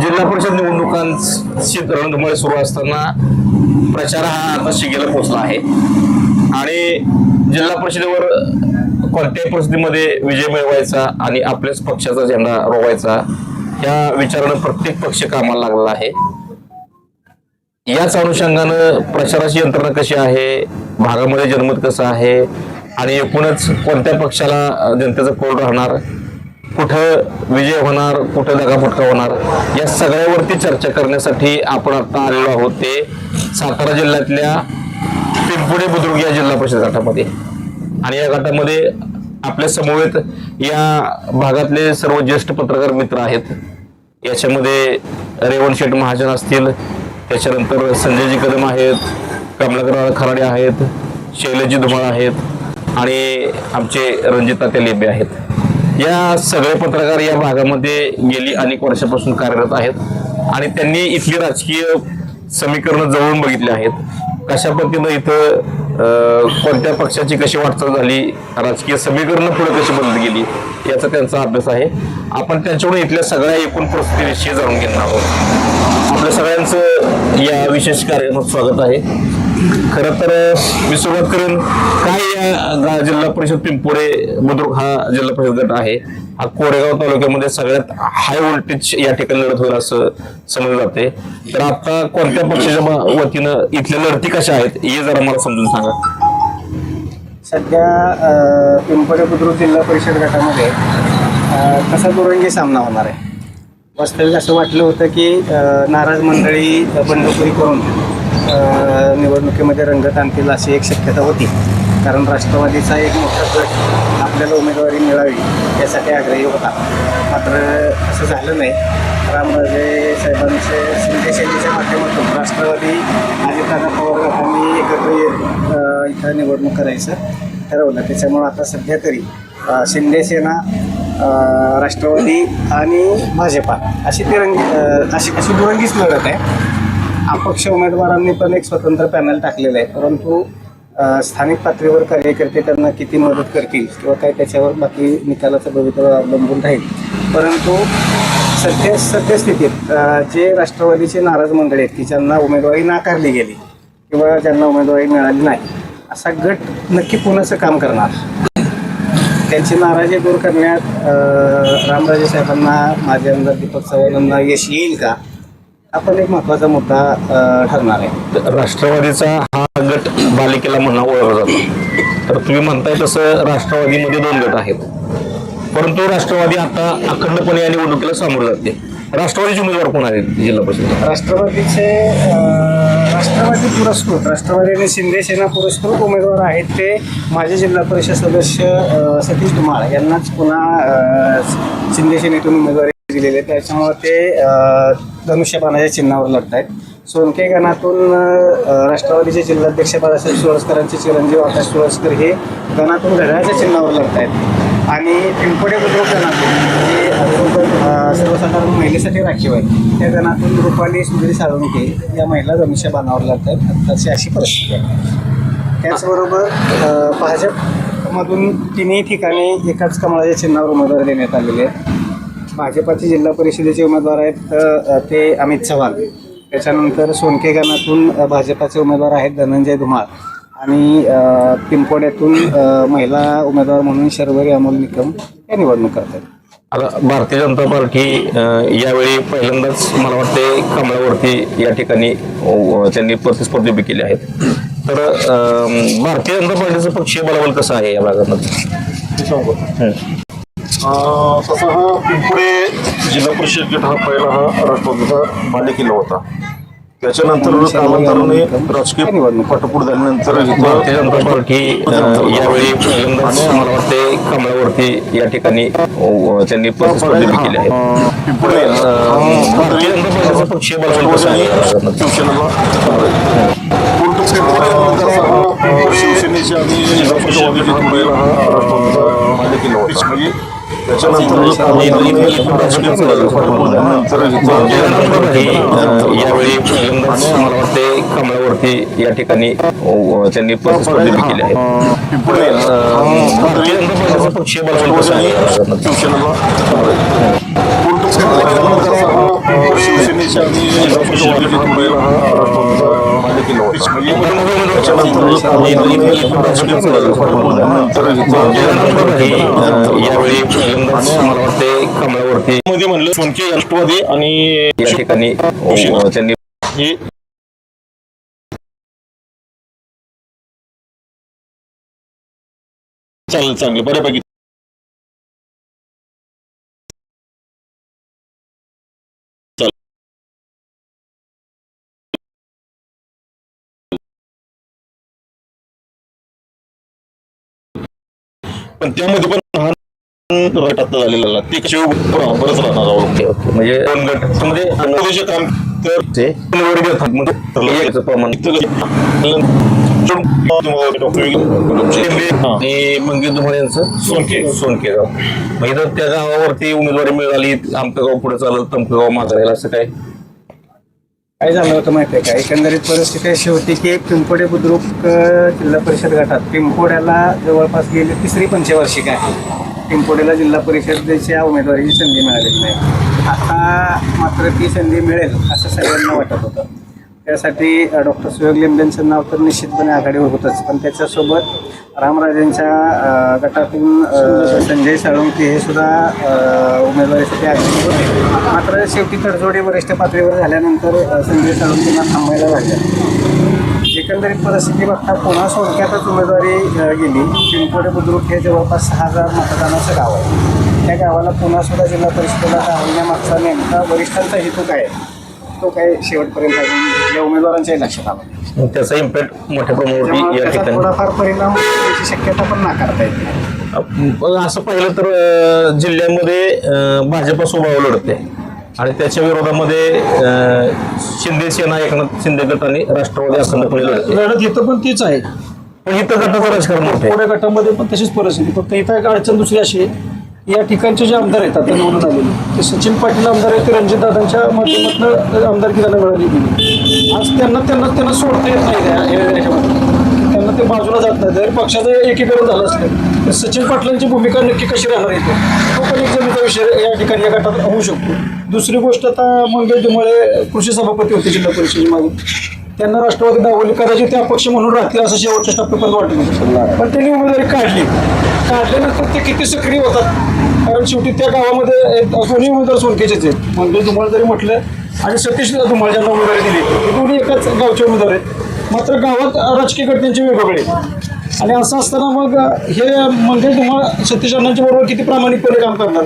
जिल्हा परिषद निवडणुकांची रणधुमाळी सुरू असताना प्रचार हा आता शिगेला पोहोचला आहे. आणि जिल्हा परिषदेवर कोणत्याही परिस्थितीमध्ये विजय मिळवायचा आणि आपल्याच पक्षाचा झेंडा रोवायचा या विचारानं प्रत्येक पक्ष कामाला लागलेला आहे. याच अनुषंगानं प्रचाराची यंत्रणा कशी आहे? भागामध्ये जनमत कसं आहे? आणि एकूणच कोणत्या पक्षाला जनतेचा कोल राहणार? कुठं विजय होणार कुठं दगाफटका होणार या सगळ्यावरती चर्चा करण्यासाठी आपण आता आलेलो आहोत ते सातारा जिल्ह्यातल्या पिंपुडे बुद्रुक या जिल्हा परिषद गटामध्ये. आणि या गटामध्ये आपल्या समवेत या भागातले सर्व ज्येष्ठ पत्रकार मित्र आहेत. याच्यामध्ये रेवण शेठ महाजन असतील त्याच्यानंतर संजयजी कदम आहेत कमलाकर खराडे आहेत शैलजी धुमाळ आहेत आणि आमचे रणजिता लेबे आहेत. या सगळे पत्रकार या भागामध्ये गेली अनेक वर्षापासून कार्यरत आहेत आणि त्यांनी इथली राजकीय समीकरणं जवळून बघितली आहेत. कशा पद्धतीनं इथं कोणत्या पक्षाची कशी वाटचाल झाली राजकीय समीकरणं पुढे कशी बदलत गेली याचा त्यांचा अभ्यास आहे. आपण त्यांच्याकडून इथल्या सगळ्या एकूण परिस्थितीविषयी जाणून घेणार आहोत. आपल्या सगळ्यांचं या विशेष कार्यक्रमात स्वागत आहे. खरं तर मी सुरुवात करेन काय जिल्हा परिषद पिंपोडे बुद्रुक हा जिल्हा परिषद गट आहे. हा कोरेगाव तालुक्यामध्ये सगळ्यात हाय व्होल्टेज या ठिकाणी लढत होईल असं समजलं जाते. तर आता कोणत्या पक्षाच्या वतीनं इथल्या लढती कशा आहेत हे जरा मला समजून सांगा. सध्या अ, पिंपळे बुद्रुक जिल्हा परिषद गटामध्ये कसा दुरंगी सामना होणार आहे? वास्तविक असं वाटलं होतं की नाराज मंडळी बंडखोरी करून निवडणुकीमध्ये रंगत आणतील अशी एक शक्यता होती. कारण राष्ट्रवादीचा एक मोठा गट आपल्याला उमेदवारी मिळावी यासाठी आग्रही होता. मात्र असं झालं नाही. रामराजे साहेबांचे शिंदे माध्यमातून राष्ट्रवादी अजितदादा पवार गटांनी एकत्र इथं निवडणूक करायचं ठरवलं. त्याच्यामुळं आता सध्या तरी शिंदेसेना शिंदे सेना राष्ट्रवादी आणि भाजपा अशी तिरंगी अशी अशी दुरंगीच लढत आहे. अपक्ष उमेदवारांनी पण एक स्वतंत्र पॅनल टाकलेलं आहे. परंतु स्थानिक पातळीवर कार्यकर्ते त्यांना किती मदत करतील किंवा काय त्याच्यावर बाकी निकालाचं भवितव्य अवलंबून राहील. परंतु सध्या सद्यस्थितीत जे राष्ट्रवादीचे नाराज मंडळी आहेत की ज्यांना उमेदवारी नाकारली गेली किंवा ज्यांना उमेदवारी मिळाली नाही असा गट नक्की पुण्याचं काम करणार? त्यांची नाराजी दूर करण्यात रामराजे साहेबांना माझे आमदार दीपक चव्हाणांना यश येईल का? हा पण एक महत्त्वाचा मुद्दा अ, ठरणार आहे. राष्ट्रवादीचा हा गट बालिकेला म्हणा ओळखला जातो. तर तुम्ही म्हणताय तसं राष्ट्रवादीमध्ये दोन गट आहेत. परंतु राष्ट्रवादी आता अखंडपणे या निवडणुकीला सामोरं जाते. राष्ट्रवादीचे उमेदवार कोण आहेत जिल्हा परिषद राष्ट्रवादीचे अ, राष्ट्रवादी पुरस्कृत राष्ट्रवादी आणि शिंदे सेना पुरस्कृत उमेदवार आहेत ते माजी जिल्हा परिषद सदस्य अ, सतीश धुमाळ. यांनाच पुन्हा अ, शिंदे सेनेतून उमेदवारी दिलेले आहेत. त्याच्यामुळं ते धनुष्यबाणाच्या चिन्हावर लढत आहेत सोनके गणातून राष्ट्रवादीचे जिल्हाध्यक्ष बाळासाहेब सुरसकरांचे चिरंजीव आकाश सुळस्कर हे गणातून घड्याळाच्या चिन्हावर लढत आहेत आणि पिंपडे बुद्रुक गणातून जे सर्वसाधारण महिलेसाठी राखीव आहे त्या गणातून रुपाली सुधीर साळुंके या महिला धनुष्यबाणावर लढत आहेत अशी अशी परिस्थिती आहे. त्याचबरोबर भाजपमधून तिन्ही ठिकाणी एकाच कमळाच्या चिन्हावर उमेदवार देण्यात आलेले आहेत भाजपाचे जिल्हा परिषदेचे उमेदवार आहेत ते अमित चव्हाण. त्याच्यानंतर सोनके गणातून भाजपाचे उमेदवार आहेत धनंजय धुमाळ. आणि पिंपोड्यातून महिला उमेदवार म्हणून शर्वरी अमोल निकम या निवडणूक करतात आता भारतीय जनता पार्टी यावेळी पहिल्यांदाच मला वाटते कमळावरती या ठिकाणी त्यांनी प्रतिस्पर्धी उभी केली आहेत. तर भारतीय जनता पार्टीचं पक्षीय बलाबल कसं आहे या भागामध्ये? हं. तसा हा पिंपुडे जिल्हा परिषद गट हा पहिला हा राष्ट्रवादीचा बालेकिल्ला होता. त्याच्यानंतर कालांतराने राजकीय पटपूट झाल्यानंतर यावेळी मला वाटते कमळावरती या ठिकाणी त्यांनी प्रतिस्पर्धी केली आहे. पक्षीय हा. पिंपळ शिवसेनेच्या आणि जिल्हा परिषद गट हा हा राष्ट्रवादीचा बालेकिल्ला होता म्हणजे यावेळी मला वाटते कमळावरती या ठिकाणी त्यांनी प्रतिस्पर्धी केली आहे शिवसेनेच्या यावेळी मला वाटते कमळावरती मध्ये म्हणलं सोनके राष्ट्रवादी आणि या ठिकाणी त्यांनी चालेल चांगलं बऱ्यापैकी पण त्यामध्ये पण हा गट आता झालेला ते कसे बरंच राहणार आहोत ओके ओके म्हणजे दोन गट म्हणजे प्रदेशात काम तर ते? वर्ग म्हणजे प्रमाण. आणि मंगेश धुमाळ यांचं? सोनके. सोनके गाव इथं त्या गावावरती उमेदवारी मिळाली आमचं गाव पुढे चाललं तमकं गाव मागं राहिलं असं काय? काय झालं होतं माहिती आहे का? एकंदरीत परिस्थिती अशी होती की पिंपोडे बुद्रुक जिल्हा परिषद गटात पिंपोड्याला जवळपास गेली तिसरी पंचवार्षिक आहे. पिंपोडेला जिल्हा परिषदेच्या उमेदवारीची संधी मिळालेली नाही. आता मात्र ती संधी मिळेल असं सगळ्यांना वाटत होतं. त्यासाठी डॉक्टर सुयोग लिंबेंचं नाव तर निश्चितपणे आघाडीवर होतंच. पण त्याच्यासोबत रामराजेंच्या गटातून संजय साळुंके हे सुद्धा उमेदवारीसाठी आघाडीवर होते. मात्र शेवटी तडजोडी वरिष्ठ पातळीवर झाल्यानंतर संजय साळुंकेंना थांबायला लागल्या एकंदरीत परिस्थिती बघता पुन्हा सोडक्यातच उमेदवारी गेली. पिंपोडे बुद्रुक हे जवळपास सहा हजार मतदानाचं गाव आहे. त्या गावाला पुन्हा सुद्धा जिल्हा परिषदेला धावण्यामागचा नेमका वरिष्ठांचा हेतू काय आहे? तो काय शेवटपर्यंत अजून या उमेदवारांच्याही लक्षात आला त्याचा इम्पॅक्ट मोठ्या प्रमाणावरती त्यामुळे या त्याचा ठिकाणी. थोडाफार परिणाम होण्याची शक्यता पण नाकारता येत नाही. असं पाहिलं तर अं, जिल्ह्यामध्ये अं, भाजपा स्वभाव लढते. आणि त्याच्या विरोधामध्ये अं, शिंदे सेना एकनाथ शिंदे गट आणि राष्ट्रवादी अखंडपणे लढते. लढत इथं पण तीच आहे. पण इथं गटाचं राजकारण मोठं आहे. थोड्या गटामध्ये पण तशीच परिस्थिती. फक्त इथं एक अडचण दुसरी अशी आहे. या ठिकाणचे जे आमदार आहेत आता निवडून आलेले ते सचिन पाटील आमदार आहेत ते रणजित दादांच्या माध्यमातून आमदारकी त्यांना मिळाली गेली आज त्यांना त्यांना त्यांना सोडता येत नाही त्यांना ते बाजूला जात नाही. जर पक्षाचं एकीकरण झालं असलं तर सचिन पाटलांची भूमिका नक्की कशी राहणार इथे? तो पण एक जमीचा विषय या ठिकाणी या गटात होऊ शकतो. दुसरी गोष्ट आता मंगल धुमाळे कृषी सभापती होते जिल्हा परिषदेचे त्यांना राष्ट्रवादी दावली कदाचित ते अपक्ष म्हणून राहतील असं शेवटच्या टप्प्यापर्यंत वाटलं पण त्यांनी उमेदवारी काढली. काढल्यानंतर ते किती सक्रिय होतात? कारण शेवटी त्या गावामध्ये दोन्ही उमेदवार सोनकेचेच आहेत. मंगल धुमाळ जरी म्हटलं आणि सतीश धुमाळ ज्यांना उमेदवारी दिली. हे दोन्ही एकाच गावचे उमेदवार आहेत. मात्र गावात राजकीय घटनेचे वेगवेगळे आणि असं असताना मग हे मंगल धुमाळ सतीश अण्णांच्या बरोबर किती प्रामाणिकपणे काम करणार?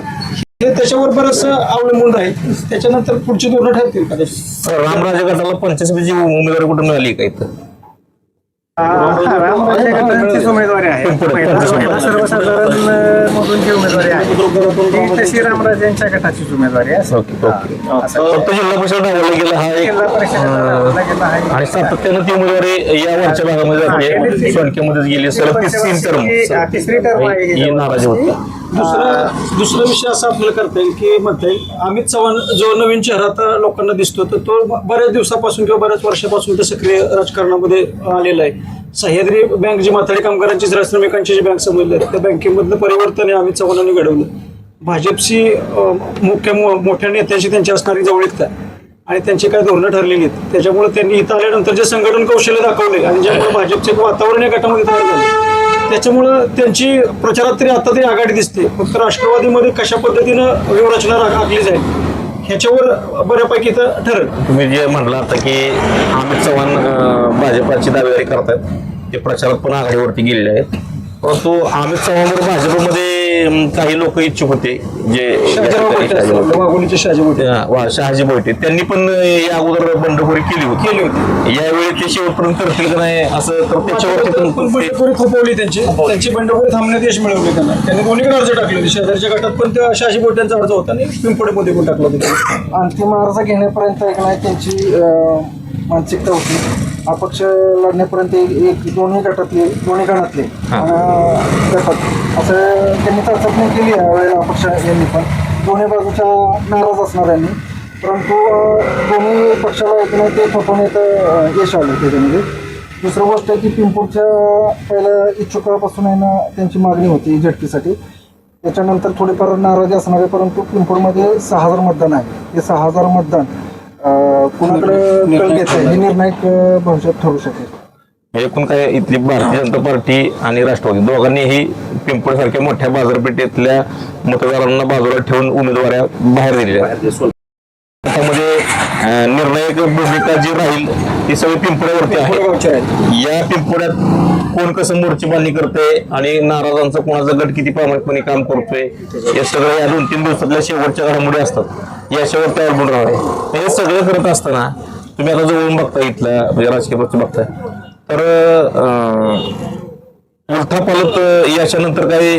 हे त्याच्यावर बरंच अवलंबून राहील त्याच्यानंतर पुढची धोरणं ठरतील कदाचित. रामराजे गटाला पंचायत उमेदवारी कुठं मिळाली का इथं? रामराजे गटांचीच उमेदवारी आहे सर्वसाधारण मधून जी उमेदवारी आहे ती तशी रामराजेंच्या गटाचीच उमेदवारी आहे ओके ओके फक्त जिल्हा परिषद गेला हा एक जिल्हा गेला आहे. आणि सातत्यानं ती उमेदवारी या वरच्या भागामध्ये जाते गेली सलग तीन टर्म तिसरी आहे टर्म नाराजी दुसरा दुसरा विषय असा आपल्याला करता येईल की म्हणता येईल अमित चव्हाण जो नवीन चेहरा आता लोकांना दिसतो तर तो बऱ्याच दिवसापासून किंवा बऱ्याच वर्षापासून ते सक्रिय राजकारणामध्ये आलेला आहे सह्याद्री बँक जी माथाडी कामगारांची श्रमिकांची जी बँक समजली आहे, त्या बँकेमधलं परिवर्तन हे अमित चव्हाणांनी घडवलं. भाजपशी मुख्य मोठ्या नेत्यांशी त्यांची असणारी जवळीकता आणि त्यांची काय धोरणं ठरलेली आहेत. त्याच्यामुळे त्यांनी इथं आल्यानंतर जे संघटन कौशल्य दाखवले आणि ज्यामुळे भाजपचे वातावरण या गटामध्ये तयार झालं त्याच्यामुळं त्यांची प्रचारात तरी आता तरी आघाडी दिसते. फक्त राष्ट्रवादीमध्ये कशा पद्धतीनं व्यूहरचना राखली जाईल ह्याच्यावर बऱ्यापैकी तर ठरेल. तुम्ही जे म्हणला आता की अमित चव्हाण अं, भाजपाची दावेदारी करतायत ते प्रचारात पण आघाडीवरती गेलेले आहेत. परंतु अमित चव्हाणवर भाजपमध्ये काही लोक इच्छुक होते जे शहाजी बोयटे त्यांनी पण या अगोदर बंडखोरी केली होती. केली होती. यावेळी ते शेवटपर्यंत करतील का नाही असं तर त्याच्यावरती पण बंडखोरी थोपवली त्यांची. त्यांची बंडखोरी थांबण्यात यश मिळवले त्यांना. त्यांनी दोन्हीकडे अर्ज टाकले होते? शेजारच्या गटात पण त्या शहाजी बोट्यांचा अर्ज होता. आणि पिंपडेमध्ये पण टाकला होता. अंतिम अर्ज घेण्यापर्यंत एक नाही त्यांची मानसिकता होती. अपक्ष लढण्यापर्यंत एक दोन्ही गटातले दोन्ही गणातले. गटात. असं त्यांनी चाचपणी केली यावेळेला अपक्ष यांनी पण. दोन्ही बाजूच्या नाराज असणार यांनी परंतु दोन्ही पक्षाला एक नाही ते थोपवण्यात यश आलं त्याच्यामध्ये दुसरं गोष्ट आहे की पिंपूरच्या पहिल्या इच्छुकापासून आहे ना त्यांची मागणी होती झटकीसाठी त्याच्यानंतर थोडीफार नाराजी असणार आहे परंतु पिंपळमध्ये सहा हजार मतदान आहे. ते सहा हजार मतदान कुणाकडे कल घेत आहे हे निर्णायक अं, भविष्यात ठरू शकेल. एकूण काय इथली भारतीय जनता पार्टी आणि राष्ट्रवादी दोघांनीही पिंपळ सारख्या मोठ्या बाजारपेठेतल्या मतदारांना बाजूला ठेवून उमेदवाऱ्या बाहेर दिलेल्या निर्णायक भूमिका जी राहील ती सगळी पिंपळ्यावरती आहे. या पिंपळ्यात कोण कसं मोर्चे बांधणी करतंय आणि नाराजांचा कोणाचा गट किती प्रामाणिकपणे काम करतोय हे सगळं या दोन तीन दिवसातल्या शेवटच्या घडामोडी असतात. याच्यावर ते अवलंबून राहणार हे सगळं करत असताना तुम्ही आता जवळून बघता इथल्या म्हणजे राजकीय पक्ष बघताय. तर उलथा पालत याच्यानंतर काही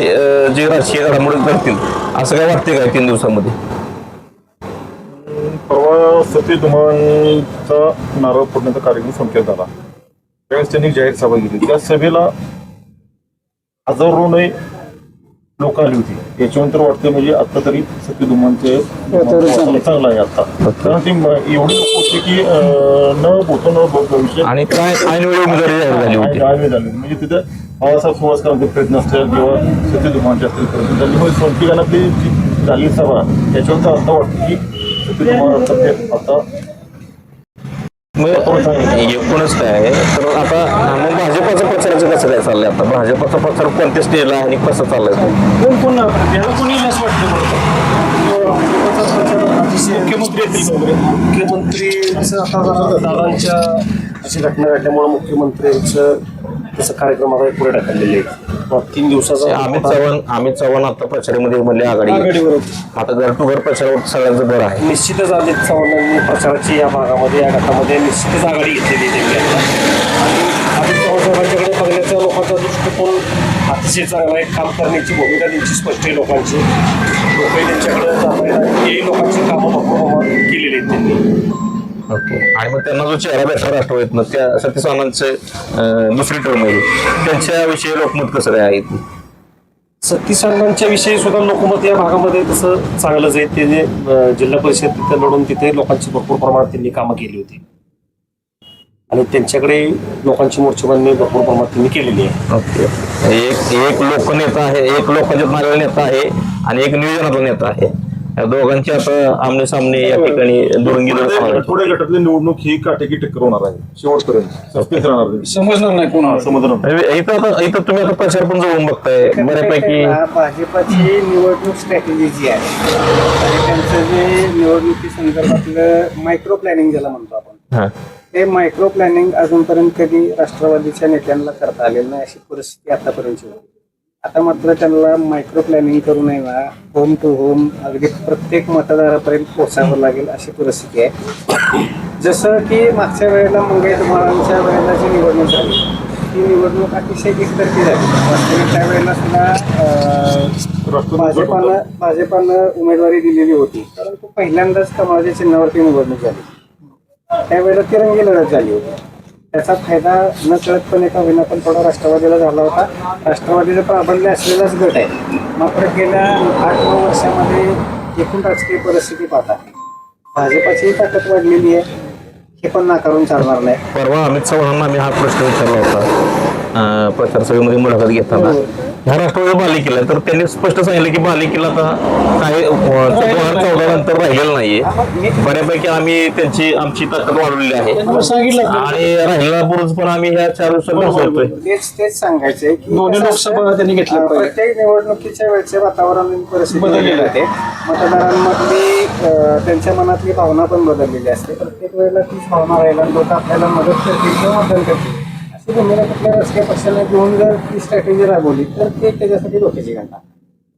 जे राजकीय घडामोडी करतील असं काय वाटते काय तीन दिवसामध्ये? परवा सतीश धुमानचा नारळ फोडण्याचा कार्यक्रम संकेत झाला. त्यावेळेस त्यांनी जाहीर सभा घेतली. त्या सभेला हजारो लोक आली होती. याच्यानंतर वाटतं म्हणजे आता तरी सतीश धुमानचे चांगलं आहे. आता. कारण ती एवढी होती की अं, न बोलतो न भविष्य आणि झाली झाले म्हणजे तिथे बाबासाहेब सुभाषकरांचे प्रयत्न असतील किंवा सतीश धुमानचे असतील प्रयत्न. त्याच्यामुळे सोनकी गाण्यातली जी झाली सभा याच्यावर आता वाटतं की आता एकूणच काय आहे? तर आता मग भाजपाचा प्रचाराचं कसं काय चाललंय आता? भाजपाचा प्रचार कोणत्या स्टेजला आणि कसं चाललंय? कोण कोण याला कोणी येईल असं वाटतं मुख्यमंत्री येतील वगैरे? मुख्यमंत्रीचं आता जरा दादांच्या अशी घटना घडल्यामुळे मुख्यमंत्र्यांचं तसं कार्यक्रम आता पुढे ढकललेले मग तीन दिवसाचा अमित चव्हाण अमित चव्हाण आता प्रचारामध्ये म्हणले आघाडी. आघाडीवर आता घर टू घर प्रचारावर सगळ्यांचं बरं आहे. निश्चितच अमित चव्हाणांनी प्रचाराची या भागामध्ये या गटामध्ये निश्चितच आघाडी घेतलेली आहे. त्यांनी. आणि अमित चव्हाण साहेबांच्याकडे बघण्याचा लोकांचा दृष्टिकोन अतिशय चांगला आहे. काम करण्याची भूमिका त्यांची स्पष्ट आहे लोकांची. लोकही त्यांच्याकडे जात आहेत लोकांची कामं केलेली आहेत त्यांनी. ओके आणि मग त्यांना जो चेहरा भेटला राष्ट्रवादीतनं त्या सतीश अं, दुसरी टर्म आहे त्यांच्याविषयी लोकमत कसं काय आहे सतीश अण्णांच्या विषयी सुद्धा लोकमत या भागामध्ये तसं चांगलंच आहे. ते जे जिल्हा परिषद तिथे लढून तिथे लोकांची भरपूर प्रमाणात त्यांनी कामं केली होती. आणि त्यांच्याकडे लोकांची मोर्चेबांधणी भरपूर प्रमाणात त्यांनी केलेली आहे. ओके एक एक लोकनेता आहे एक लोकांच्या नेता आहे आणि एक नियोजनाचा नेता आहे. या दोघांची आता आमने सामने या ठिकाणी दुरंगी. थोड्या गटातली निवडणूक ही काटेकी टक्कर होणार आहे. शेवटपर्यंत. राहणार नाही. समजणार नाही कोण हा, समजलं म्हणजे इथं आता इथं तुम्ही आता प्रचार पण जवळून बघताय. बऱ्यापैकी हा भाजपाची निवडणूक स्ट्रॅटेजी जी आहे. आणि त्यांचं जे निवडणुकी संदर्भातलं मायक्रो प्लॅनिंग ज्याला म्हणतो आपण हा. ते मायक्रो प्लॅनिंग अजूनपर्यंत कधी राष्ट्रवादीच्या नेत्यांना करता आलेलं नाही अशी परिस्थिती आतापर्यंतची होती आता मात्र त्यांना मायक्रो प्लॅनिंग करू नये ना. होम टू होम अगदी प्रत्येक मतदारापर्यंत पोहोचावं लागेल अशी परिस्थिती आहे. जसं की मागच्या वेळेला मंगई धुमाळांच्या वेळेला जी निवडणूक झाली ती निवडणूक अतिशय एकतर्फी झाली. त्यावेळेला सुद्धा. भाजपानं भाजपानं उमेदवारी दिलेली होती. परंतु पहिल्यांदाच कमळाच्या चिन्हावरती निवडणूक झाली. त्यावेळेला तिरंगी लढत झाली होती. त्याचा फायदा न कळतपणे का होईना पण थोडा राष्ट्रवादीला झाला होता. राष्ट्रवादीचं प्राबल्य असलेलाच गट आहे. मात्र गेल्या आठ नऊ वर्षामध्ये एकूण राजकीय परिस्थिती पाहता भाजपाची ताकद वाढलेली आहे. हे पण नाकारून चालणार नाही. परवा अमित चव्हाणांना आम्ही हा प्रश्न विचारला होता अं, प्रचार सभेमध्ये मुलाखत घेताना. ह्या राष्ट्रवादी बालिकेला तर त्यांनी स्पष्ट सांगितलं की बालिकेला आता काही दोन हजार चौदा नंतर राहिलेलं नाहीये. बऱ्यापैकी आम्ही त्यांची आमची ताकद वाढवलेली आहे. आणि राहिलेला बुरुज पण आम्ही ह्या चार दिवसात तेच तेच दोन्ही लोकसभा त्यांनी घेतल्या. प्रत्येक निवडणुकीच्या वेळचे वातावरण परिस्थिती बदललेलं बदललेली आहे. मतदारांमधली त्यांच्या मनातली भावना पण बदललेली असते. प्रत्येक वेळेला तीच भावना राहिला लोक आपल्याला मदत करतील किंवा मतदान करतील. अशी भूमिका कुठल्या राजकीय पक्षाने घेऊन जर ती स्ट्रॅटेजी राबवली तर ते त्याच्यासाठी डोक्याची घंटा.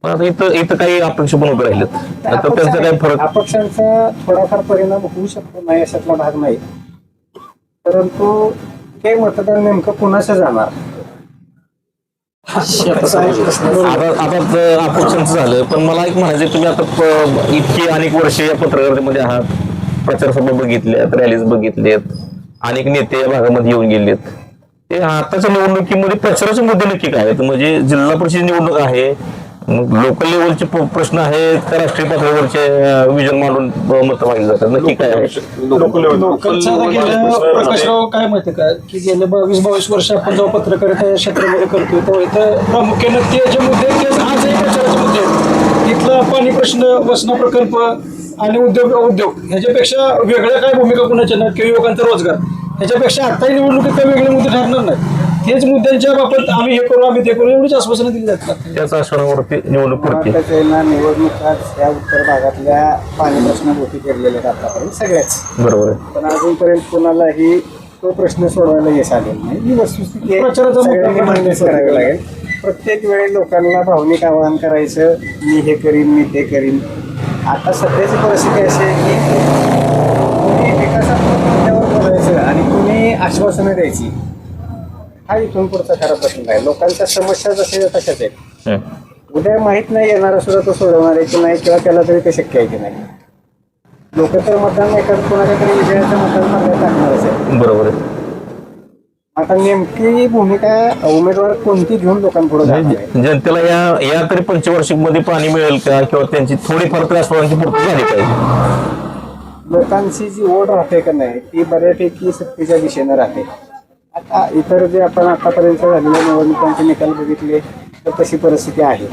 पण आता इथं इथं काही अपेक्षा पण उभे राहिलेत. आता त्यांचा काही फरक अपक्षांचा थोडाफार परिणाम होऊ शकतो नाही अशातला भाग नाही. परंतु ते मतदान नेमकं कुणाचं जाणार? आता आता तर अपक्षांचं झालं पण मला एक म्हणायचं तुम्ही आता प- इतकी अनेक वर्ष या पत्रकारितेमध्ये आहात. प्रचार सभा बघितल्यात रॅलीज बघितल्यात. अनेक नेते या भागामध्ये येऊन गेलेत. ते आताच्या निवडणुकीमध्ये प्रचाराचे मुद्दे नक्की काय आहेत? म्हणजे जिल्हा परिषद निवडणूक आहे लोकल लेवलचे प्रश्न आहेत का राष्ट्रीय पातळीवरचे विजन मांडून मतं मागली जातात? नक्की काय प्रकाशराव काय माहिती काय की गेल्या बावीस बावीस वर्ष आपण जेव्हा पत्रकारिता या क्षेत्रामध्ये करतोय तेव्हा इथं प्रामुख्यानं ते जे मुद्दे ते आजही प्रचाराचे मुद्दे आहेत. पाणी प्रश्न वसना प्रकल्प आणि उद्योग उद्योग ह्याच्यापेक्षा वेगळ्या काय भूमिका कुणाच्या नाही किंवा युवकांचा रोजगार. ह्याच्यापेक्षा आत्ताही निवडणुकीत काही वेगळे मुद्दे ठरणार नाही हेच मुद्द्यांच्या बाबत आम्ही हे करू आम्ही ते करू एवढीच आश्वासनं दिली जातात. त्याच आश्वासनावरती निवडणूक पुरते महत्वाचं आहे ना निवडणुकात या उत्तर भागातल्या पाणी प्रश्न मोठी केलेले आतापर्यंत सगळ्याच. बरोबर आहे. पण अजूनपर्यंत कोणालाही तो प्रश्न सोडवायला यश आलेलं नाही. ही वस्तुस्थिती मान्यच करावी लागेल. प्रत्येक वेळी लोकांना भावनिक आवाहन करायचं मी हे करीन मी ते करीन. आता सध्याची परिस्थिती अशी आहे की कुणी विकासात्मक मुद्द्यावर बोलायचं आणि कुणी आश्वासनं द्यायची. हा इथून पुढचा खरा प्रश्न आहे. लोकांच्या समस्या जशा तशाच आहेत. हं. उद्या माहीत नाही येणारा सुद्धा तो सोडवणार आहे की नाही किंवा त्याला तरी ते शक्य आहे की नाही. लोक तर मतदान एखाद कोणाच्या तरी विजयाचं मतदान मागण्यात टाकणारच आहे बरोबर आहे. आता नेमकी भूमिका उमेदवार कोणती घेऊन लोकांपुढे जाणार आहे? जनतेला या या तरी पंचवार्षिकमध्ये पाणी मिळेल का? किंवा त्यांची थोडीफार त्रास पूर्ती झाली पाहिजे? लोकांची जी ओढ राहते का नाही ती बऱ्यापैकी सक्तीच्या दिशेनं राहते. आता इतर जे आपण आतापर्यंत झालेल्या निवडणुकांचे निकाल बघितले तर तशी परिस्थिती आहे.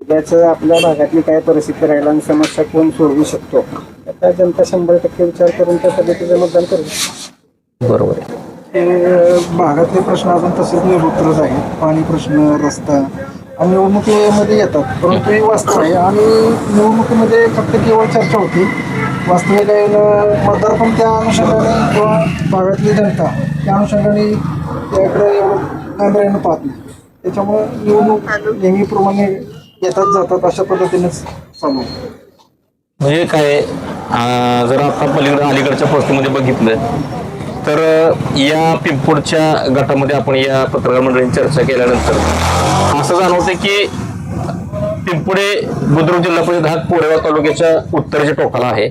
उद्याचं आपल्या भागातली काय परिस्थिती राहिला आणि समस्या कोण सोडवू शकतो? आता जनता शंभर टक्के विचार करून त्या पद्धतीचं मतदान करू. बरोबर. भागातले प्रश्न अजून तसेच निरुत्तरच आहेत पाणी प्रश्न रस्ता आणि निवडणुकीमध्ये येतात. परंतु हे वास्तव आहे आणि निवडणुकीमध्ये फक्त केवळ चर्चा होती. वास्तविक मतदार पण त्या अनुषंगाने किंवा भागातली जनता त्या अनुषंगाने त्याकडे एवढं गांभीर्यानं पाहत नाही त्याच्यामुळं निवडणूक नेहमीप्रमाणे येतात जातात अशा पद्धतीनेच चालू आहे. म्हणजे काय अं, जर आता पलीकडे अलीकडच्या पोस्टमध्ये बघितलं तर या पिंपोडच्या गटामध्ये आपण या पत्रकार मंडळींनी चर्चा केल्यानंतर असं जाणवतं की पिंपोडे बुद्रुक जिल्हा परिषद हा कोरेगाव तालुक्याच्या उत्तरेच्या टोकाला आहे.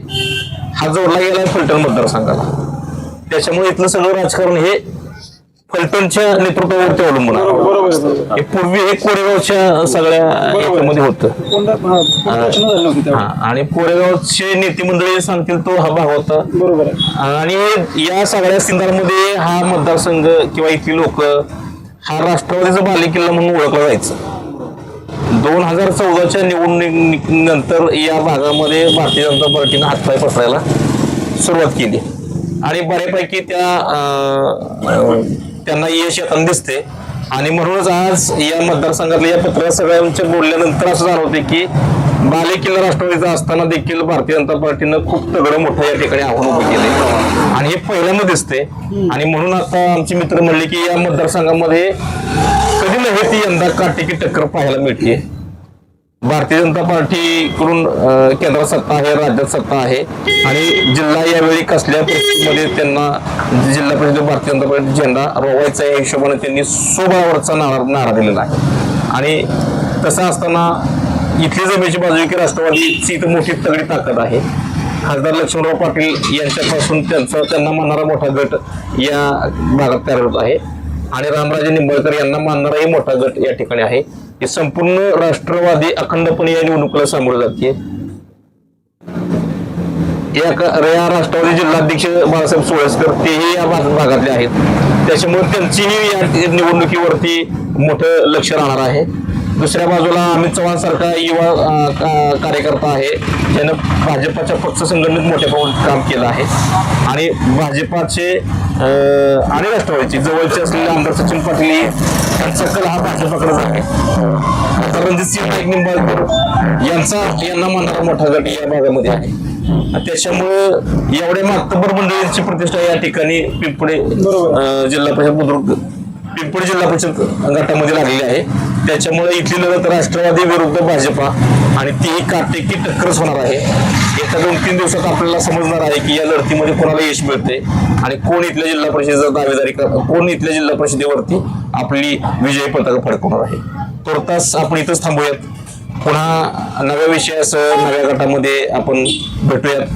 हा जोडला गेला आहे फलटण मतदारसंघाला. त्याच्यामुळे इथलं सगळं राजकारण हे फलटणच्या नेतृत्वावरती अवलंबून आहे. हे पूर्वी हे कोरेगावच्या सगळ्या याच्यामध्ये होतं. आणि कोरेगावचे नेते मंडळी सांगतील तो हा भाग होता. बरोबर आणि या सगळ्या सिंधारमध्ये हा मतदारसंघ किंवा इथली लोक हा राष्ट्रवादीचा बालेकिल्ला म्हणून ओळखला जायचं. दोन हजार चौदाच्या निवडणुकीनंतर या भागामध्ये भारतीय जनता पार्टीनं हातपाय पसरायला सुरुवात केली. आणि बऱ्यापैकी त्या अं, त्यांना यश येताना दिसते आणि म्हणूनच आज या मतदारसंघातल्या या पत्रात सगळ्यांच्या बोलल्यानंतर असं जाणवते की बालेकिल्ला राष्ट्रवादीचा असताना देखील भारतीय जनता पार्टीनं खूप तगडं मोठं या ठिकाणी आव्हान उभं केलंय. आणि हे पहिल्यांदा दिसते आणि म्हणून आता आमचे मित्र म्हणले की या मतदारसंघामध्ये कधी नव्हे ती यंदा काटेकी टक्कर पाहायला मिळते भारतीय जनता पार्टीकडून केंद्र केंद्रात सत्ता आहे राज्यात सत्ता आहे. आणि जिल्हा यावेळी कसल्या परिस्थितीमध्ये त्यांना जिल्हा परिषद भारतीय जनता पार्टी झेंडा रोवायचा या हिशोबाने त्यांनी सोबळावरचा नारा नारा दिलेला आहे. आणि तसं असताना इथली जमेची बाजू की राष्ट्रवादीची इथं मोठी तगडी ताकद आहे. खासदार लक्ष्मणराव पाटील यांच्यापासून त्यांचा त्यांना मानणारा मोठा गट या भागात तयार होत आहे. आणि रामराजे निंबाळकर यांना मानणाराही मोठा गट या ठिकाणी आहे. हे संपूर्ण राष्ट्रवादी अखंडपणे या निवडणुकीला सामोरं जाते. या राष्ट्रवादी जिल्हाध्यक्ष बाळासाहेब सोळसकर तेही या भागातले आहेत. त्याच्यामुळे त्यांचीही या निवडणुकीवरती मोठं लक्ष राहणार आहे. दुसऱ्या बाजूला अमित चव्हाण सारखा युवा कार्यकर्ता आहे. ज्यानं भाजपाच्या पक्ष संघटनेत मोठ्या प्रमाणात काम केलं आहे. आणि भाजपाचे आणि राष्ट्रवादीचे जवळचे असलेले आमदार सचिन पाटील यांचा कल हा भाजपाकडेच आहे. आता रणजित सिंह नाईक निंबाळकर यांचा यांना मानणारा मोठा गट या भागामध्ये आहे. त्याच्यामुळं एवढ्या मातबर मंडळींची प्रतिष्ठा या ठिकाणी पिंपळे जिल्हा परिषद बुद्रुक पिंपळे जिल्हा परिषद गटामध्ये लागलेली आहे. त्याच्यामुळे इथली लढत राष्ट्रवादी विरुद्ध भाजपा आणि तीही काटेकी टक्करच होणार आहे. येत्या दोन तीन दिवसात आपल्याला समजणार आहे की या लढतीमध्ये कोणाला यश मिळते आणि कोण इथल्या जिल्हा परिषदेचा दावेदारी कोण इथल्या जिल्हा परिषदेवरती आपली विजयी पताका फडकवणार आहे. तोरतास आपण इथंच थांबूयात. पुन्हा नव्या विषयासह नव्या गटामध्ये आपण भेटूयात.